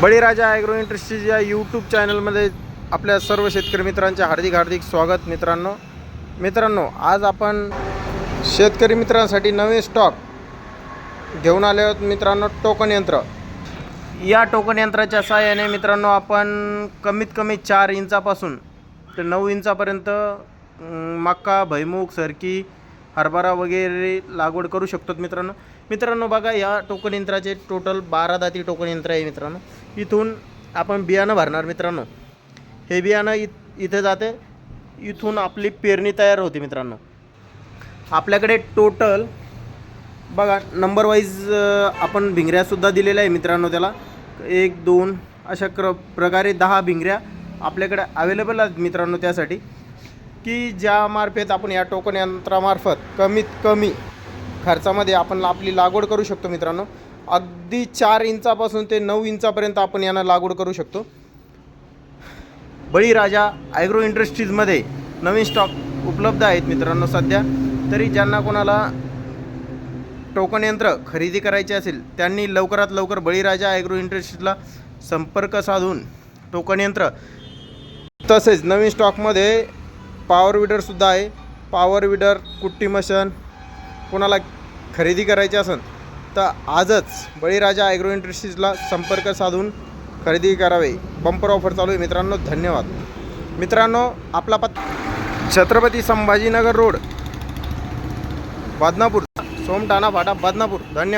बळीराजा agro industries या YouTube चॅनलमध्ये आपल्या सर्व शेतकरी मित्रांचे हार्दिक हार्दिक स्वागत मित्रांनो. मित्रांनो आज आपण शेतकरी मित्रांसाठी नवीन स्टॉक घेऊन आले आहोत मित्रांनो टोकन यंत्र. या टोकन यंत्राच्या सहाय्याने मित्रांनो आपण कमीत कमी चार इंचापासून ते नऊ इंचापर्यंत मक्का मका भैमुख सरकी हरभरा वगैरे लागवड करू शकतो मित्रांनो. मित्रांनो बघा या टोकन यंत्राचे टोटल बारा दाती टोकन यंत्र आहे मित्रांनो. इथून आपण बियाणं भरणार मित्रांनो. हे बियाणं इ इथे जाते. इथून आपली पेरणी तयार होते मित्रांनो. आपल्याकडे टोटल बघा नंबर वाईज आपण भिंगऱ्यासुद्धा दिलेल्या आहे मित्रांनो त्याला. एक दोन अशा क्र प्रकारे दहा भिंगऱ्या आपल्याकडे अवेलेबल आहेत मित्रांनो त्यासाठी. की ज्यामार्फत आपण या टोकन यंत्रामार्फत कमीत कमी खर्चामध्ये आपण आपली लागवड करू शकतो मित्रांनो. अगदी चार इंचापासून ते नऊ इंचापर्यंत आपण यांना लागवड करू शकतो. बळीराजा ॲग्रो इंडस्ट्रीजमध्ये नवीन स्टॉक उपलब्ध आहेत मित्रांनो सध्या. तरी ज्यांना कोणाला टोकन यंत्र खरेदी करायचे असेल त्यांनी लवकरात लवकर बळीराजा ॲग्रो इंडस्ट्रीजला संपर्क साधून टोकन यंत्र तसेच नवीन स्टॉकमध्ये पॉवर विडरसुद्धा आहे. पॉवर विडर कुट्टी मशन कोणाला खरेदी करायची असेल तर आजच बळीराजा ॲग्रो इंडस्ट्रीजला संपर्क साधून खरेदी करावे. बंपर ऑफर चालू आहे. मित्रांनो धन्यवाद. मित्रांनो आपला पत् छत्रपती संभाजीनगर रोड बदनापूर. सोमटाणा फाटा बदनापूर. धन्यवाद.